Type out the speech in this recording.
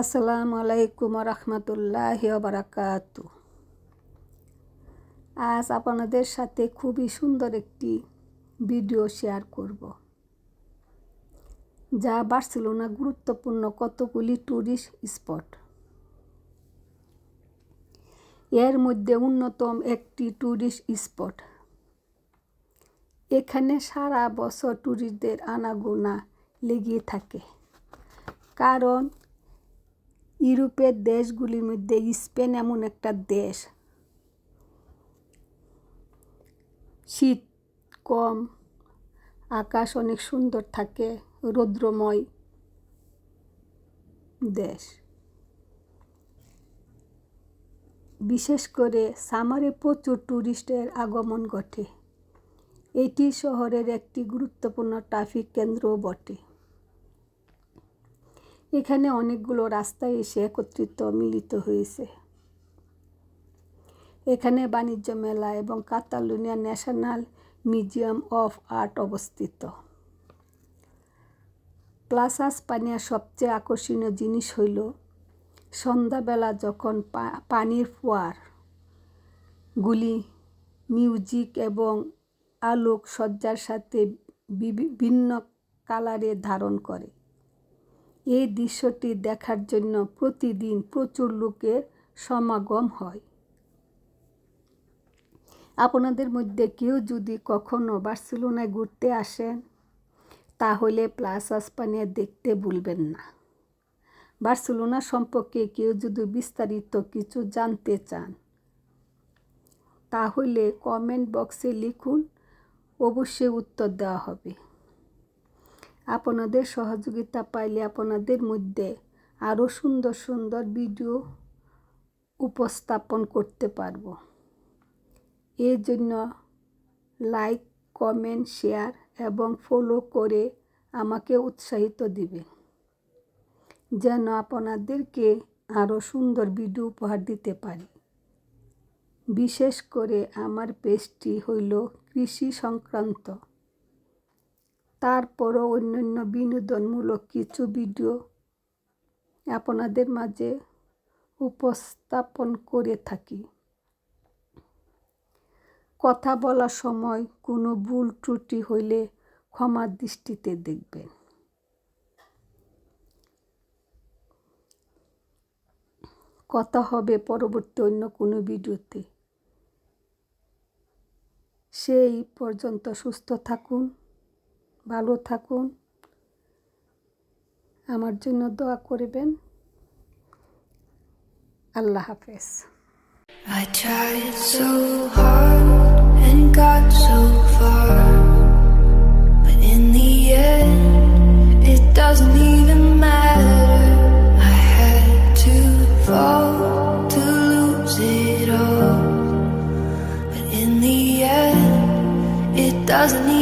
আসসালামু আলাইকুম রহমতুল্লাহ বারাকাত আজ আপনাদের সাথে খুবই সুন্দর একটি ভিডিও শেয়ার করব, যা বার্সেলোনা গুরুত্বপূর্ণ কতগুলি ট্যুরিস্ট স্পট এর মধ্যে অন্যতম একটি ট্যুরিস্ট স্পট এখানে সারা বছর ট্যুরিস্টদের আনাগোনা লেগে থাকে, কারণ ইউরোপের দেশগুলির মধ্যে স্পেন এমন একটা দেশ। শীত, কম, আকাশ অনেক সুন্দর থাকে, রৌদ্রময় দেশ। বিশেষ করে সামারে প্রচুর ট্যুরিস্টের আগমন ঘটে। এটি শহরের একটি গুরুত্বপূর্ণ ট্রাফিক কেন্দ্রও বটে। এখানে অনেকগুলো রাস্তায় এসে একত্রিত মিলিত হয়েছে। এখানে বাণিজ্য মেলা এবং Catalonia national museum of art অবস্থিত। প্লাসাস স্পানিয়ার সবচেয়ে আকর্ষণীয় জিনিস হইল সন্ধ্যাবেলা যখন পানির ফোয়ার গুলি, মিউজিক এবং আলোক সজ্জার সাথে বিভিন্ন কালারে ধারণ করে। এই দৃশ্যটি দেখার জন্য প্রতিদিন প্রচুর লোকের সমাগম হয়। আপনাদের মধ্যে কেউ যদি কখনো বার্সেলোনায় ঘুরতে আসেন, তাহলে প্লাস আসপানিয়া দেখতে ভুলবেন না। বার্সেলোনা সম্পর্কে কেউ যদি বিস্তারিত কিছু জানতে চান, তাহলে কমেন্ট বক্সে লিখুন, অবশ্যই উত্তর দেওয়া হবে। আপনাদের সহযোগিতা পাইলে আপনাদের মধ্যে আরও সুন্দর সুন্দর ভিডিও উপস্থাপন করতে পারব। এর জন্য লাইক কমেন্ট শেয়ার এবং ফলো করে আমাকে উৎসাহিত দিবে। যেন আপনাদেরকে আরও সুন্দর ভিডিও উপহার দিতে পারি। বিশেষ করে আমার পেজটি হইল কৃষি সংক্রান্ত। তারপরও অন্যান্য বিনোদনমূলক কিছু ভিডিও আপনাদের মাঝে উপস্থাপন করে থাকি। কথা বলার সময় কোনো ভুল ত্রুটি হইলে ক্ষমার দৃষ্টিতে দেখবেন। কথা হবে পরবর্তী অন্য কোনো ভিডিওতে। সেই পর্যন্ত সুস্থ থাকুন। ভালো থাকুন। আমার জন্য দোয়া করবেন। আল্লাহ I tried so hard and got so far But in the end it doesn't even matter. I had to fall to lose it all But in the end it doesn't even matter.